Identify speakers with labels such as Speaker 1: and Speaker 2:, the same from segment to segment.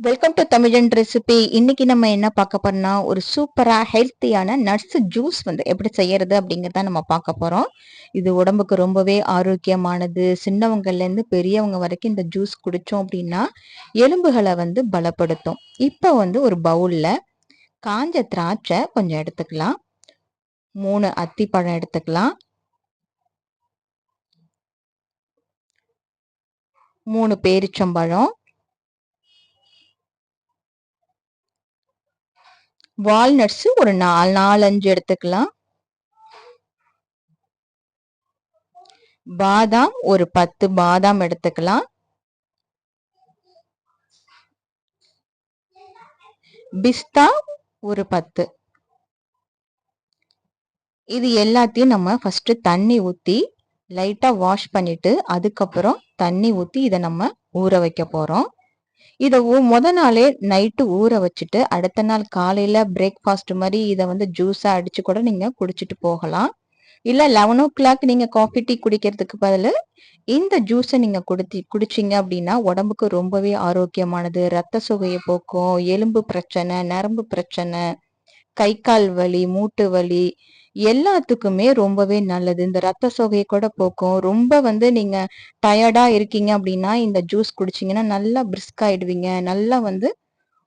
Speaker 1: Welcome to தமிழன் recipe இன்னைக்கு நம்ம என்ன பார்க்க போறோம்னா ஒரு சூப்பரா ஹெல்த்தியான நட்ஸ் ஜூஸ் வந்து எப்படி செய்யறது அப்படிங்கறத நம்ம பார்க்க போறோம். இது உடம்புக்கு ரொம்பவே ஆரோக்கியமானது. சின்னவங்கள்லேருந்து பெரியவங்க வரைக்கும் இந்த ஜூஸ் குடிச்சோம் அப்படின்னா எலும்புகளை வந்து பலப்படுத்தும். இப்போ வந்து ஒரு பவுல்ல காஞ்ச திராட்சை கொஞ்சம் எடுத்துக்கலாம். மூணு அத்திப்பழம் எடுத்துக்கலாம். மூணு பேரிச்சம்பழம். வால்நட்ஸ் ஒரு நாலு நாலஞ்சு எடுத்துக்கலாம். பாதாம் ஒரு பத்து பாதாம் எடுத்துக்கலாம். பிஸ்தா ஒரு பத்து. இது எல்லாத்தையும் நம்ம ஃபர்ஸ்ட் தண்ணி ஊத்தி லைட்டா வாஷ் பண்ணிட்டு அதுக்கப்புறம் தண்ணி ஊத்தி இதை நம்ம ஊற வைக்க போறோம். இதை முத நாளே நைட்டு ஊற வச்சுட்டு அடுத்த நாள் காலையில பிரேக்ஃபாஸ்ட் மாதிரி இதை வந்து ஜூஸா அடிச்சு கூட நீங்க குடிச்சிட்டு போகலாம். இல்ல லெவன் ஓ கிளாக் நீங்க காஃபி டீ குடிக்கிறதுக்கு பதில் இந்த ஜூஸை நீங்க குடி குடிச்சிங்க அப்படின்னா உடம்புக்கு ரொம்பவே ஆரோக்கியமானது. ரத்த சுகையை போக்கும். எலும்பு பிரச்சனை நரம்பு பிரச்சனை கை கால் வலி மூட்டு வலி எல்லாத்துக்குமே ரொம்பவே நல்லது. இந்த ரத்த சோகையை கூட போக்கும். ரொம்ப வந்து நீங்க டயர்டா இருக்கீங்க அப்படின்னா இந்த ஜூஸ் குடிச்சிங்கன்னா நல்லா பிரிஸ்க் ஆயிடுவீங்க. நல்லா வந்து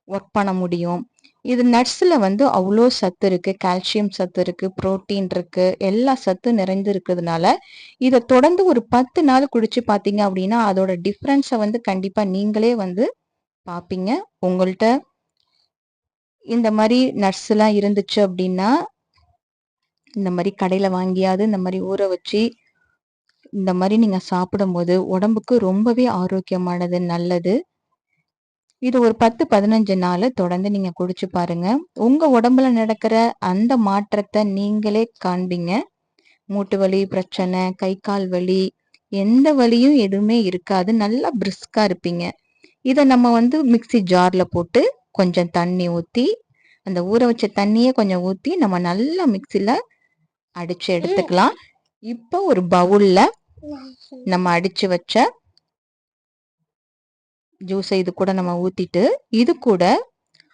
Speaker 1: ஒர்க் பண்ண முடியும். இது நட்ஸ்ல வந்து அவ்வளோ சத்து இருக்கு. கால்சியம் சத்து இருக்கு புரோட்டீன் இருக்கு. எல்லா சத்து நிறைந்து இருக்கிறதுனால இதை தொடர்ந்து ஒரு பத்து நாள் குடிச்சு பார்த்தீங்க அப்படின்னா அதோட டிஃப்ரென்ஸை வந்து கண்டிப்பா நீங்களே வந்து பார்ப்பீங்க. உங்கள்கிட்ட இந்த மாதிரி நட்ஸ் எல்லாம் இருந்துச்சு அப்படின்னா இந்த மாதிரி கடையில் வாங்கியாவது இந்த மாதிரி ஊற வச்சு இந்த மாதிரி நீங்கள் சாப்பிடும்போது உடம்புக்கு ரொம்பவே ஆரோக்கியமானது நல்லது. இது ஒரு பத்து பதினஞ்சு நாள் தொடர்ந்து நீங்க குடிச்சு பாருங்க. உங்க உடம்புல நடக்கிற அந்த மாற்றத்தை நீங்களே காண்பீங்க. மூட்டு வலி பிரச்சனை கை கால் வலி எந்த வலியும் எதுவுமே இருக்காது. நல்லா பிரிஸ்கா இருப்பீங்க. இதை நம்ம வந்து மிக்சி ஜார்ல போட்டு கொஞ்சம் தண்ணி ஊற்றி அந்த ஊற வச்ச தண்ணியை கொஞ்சம் ஊற்றி நம்ம நல்லா மிக்சியில் அடிச்சு எடுத்துக்கலாம். இப்போ ஒரு பவுல்ல நம்ம அடிச்சு வச்ச ஜூஸை இது கூட நம்ம ஊத்திட்டு இது கூட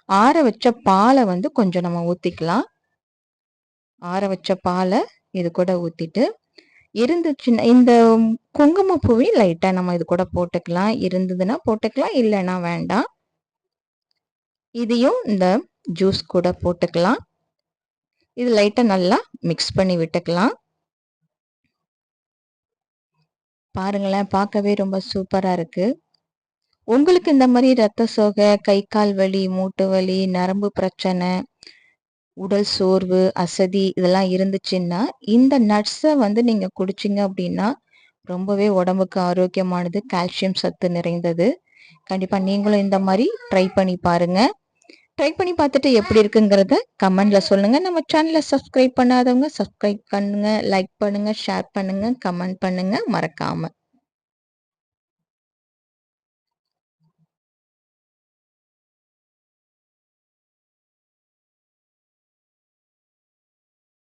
Speaker 1: ஆற வச்ச பாலை வந்து கொஞ்சம் நம்ம ஊத்திக்கலாம். ஆற வச்ச பாலை இது கூட ஊத்திட்டு இருந்துச்சுன்னா இந்த குங்குமப்பூவையும் லைட்டா நம்ம இது கூட போட்டுக்கலாம். இருந்ததுன்னா போட்டுக்கலாம் இல்லைன்னா வேண்டாம். இதையும் இந்த ஜூஸ் கூட போட்டுக்கலாம். இது லைட்டாக நல்லா மிக்ஸ் பண்ணி விட்டுக்கலாம். பாருங்களேன் பார்க்கவே ரொம்ப சூப்பராக இருக்குது உங்களுக்கு இந்த மாதிரி ரத்த சோகை கை கால் வலி மூட்டு வலி நரம்பு பிரச்சனை உடல் சோர்வு அசதி இதெல்லாம் இருந்துச்சுன்னா இந்த நட்ஸை வந்து நீங்கள் குடிச்சிங்க அப்படின்னா ரொம்பவே உடம்புக்கு ஆரோக்கியமானது கால்சியம் சத்து நிறைந்தது. கண்டிப்பா நீங்களும் இந்த மாதிரி ட்ரை பண்ணி பாருங்க. ட்ரை பண்ணி பார்த்துட்டு எப்படி இருக்குங்கிறத கமெண்டில் சொல்லுங்க. நம்ம சேனலை சப்ஸ்கிரைப் பண்ணாதவங்க சப்ஸ்கிரைப் பண்ணுங்க லைக் பண்ணுங்கள் ஷேர் பண்ணுங்க கமெண்ட் பண்ணுங்க. மறக்காமல்